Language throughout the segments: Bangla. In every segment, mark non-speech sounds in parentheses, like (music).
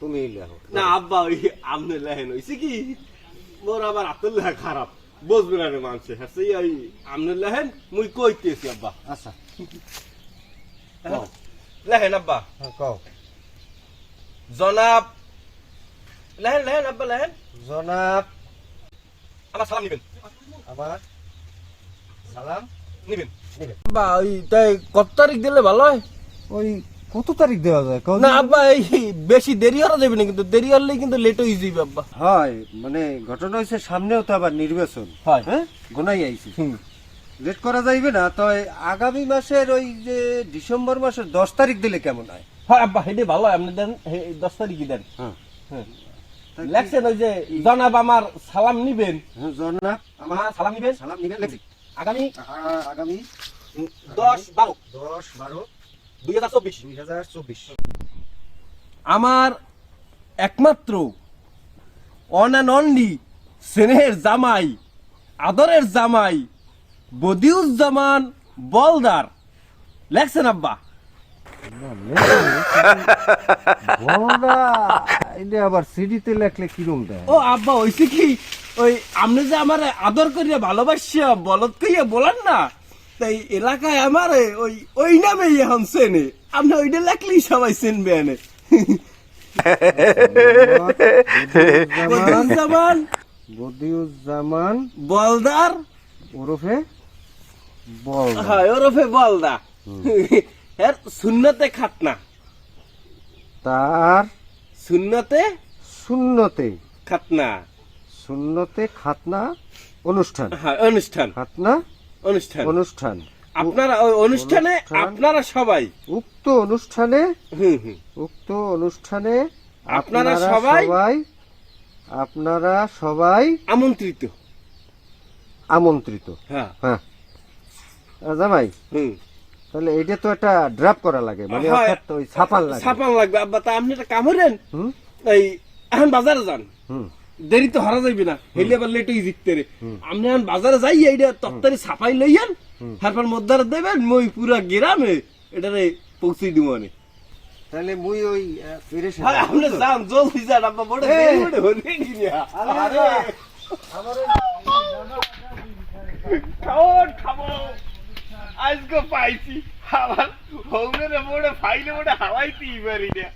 তুমি না আব্বা ওই আমনে লেহেন হইছে কি মোর আবার আতল লেহা খারাপ বুঝবে না রে মানুষে ওই আমনে লেহেন মুই কইতেছি আব্বা আচ্ছা লেহেন আব্বা কও জনাব লেহেন লেহেন আব্বা লেহেন। জনাব। আমার সালাম নিবেন। আমার সালাম নিবেন। আব্বা ওই তাই কত তারিখ দিলে ভালো হয়? ওই কত তারিখ দেওয়া যায়? না আব্বা এই বেশি দেরি হওয়া যাবে না কিন্তু দেরি হলে কিন্তু লেট হয়ে যাবে আব্বা। হয় মানে ঘটনা হয়েছে সামনেও তো আবার নির্বাচন। হয়। হ্যাঁ? গোনাই আইছি। হুম। লেট করা যাইবে না তো আগামী মাসের ওই যে ডিসেম্বর মাসের দশ তারিখ দিলে কেমন হয়? হয় আব্বা হেডে ভালো হয় আপনি দেন দশ তারিখই দেন। হ্যাঁ। হ্যাঁ। লেখছেন ওই যে জনাব আমার সালাম নিবেন। হ্যাঁ, জনাব আমার সালাম নিবেন। সালাম নিবেন লেখছি। আগামী আগামী দশ বারো। দশ বারো দুই হাজার চব্বিশ। দুই হাজার চব্বিশ। আমার একমাত্র অন অ্যান্ড অনলি স্নেহের জামাই আদরের জামাই বদিউজ্জামান বলদার। লেখছেন আব্বা। বড়রা এটা আবার সিডিতে লেখলে কিরম দেয়? ও আব্বা হইছে কি? ওই আপনি যে আমার আদর করিয়া ভালোবাসিয়া বলদ কইয়া বলেন না তাই এলাকায় আমার ওই ওই নামেই এখন চেনে। আপনি ওইটা লেখলেই সবাই চিনবে এনে। বদিউজ্জামান বদিউজ্জামান বলদার। ওরফে হ্যাঁ ওরফে বলদা। এর শূন্যতে খাতনা তার শূন্যতে শূন্যতে খাতনা। শূন্যতে খাতনা অনুষ্ঠান। হ্যাঁ অনুষ্ঠান। খাতনা অনুষ্ঠান। অনুষ্ঠান। আপনারা ওই অনুষ্ঠানে আপনারা সবাই। উক্ত অনুষ্ঠানে উক্ত অনুষ্ঠানে আপনারা সবাই আপনারা সবাই আমন্ত্রিত। আমন্ত্রিত। হ্যাঁ। হ্যাঁ। জামাই হুম। তাহলে এটা তো একটা ড্রাফট করা লাগে মানে অর্থাৎ ওই ছাপান লাগে। ছাপান লাগবে। আব্বা তা আপনি একটা কাম করেন। এই এখন বাজারে যান। দেরি তো হারা যাইবে না। হেলে আবার লেট জিততে রে। আপনি এখন বাজারে যাই এইটা তত্তারি ছাপাই লইয়ান তারপর মধ্যে দেবেন মই পুরা গ্রামে এটারে পৌঁছে দিব মানে। তাহলে মুই ওই হ্যাঁ আপনি যান জলদি যান আব্বা বড় বড় হলে আরে খাওন খাব পাইছি। আমার হৌরে মোড়ে ফাইলে মোড়ে হাওয়াইতেই পারি না।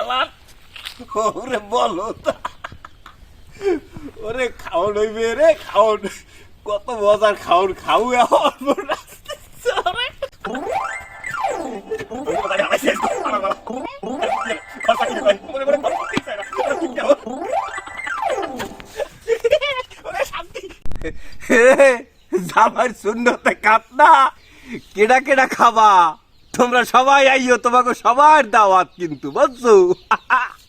আমার ওরে বলো তা। ওরে খাওন হইবে রে খাওন। কত মজার খাওন খাও এখন জামার শূন্যতে কাতনা কেডা কেডা খাবা? তোমরা সবাই আইও তোমাকে সবার দাওয়াত কিন্তু বুঝছ? (laughs)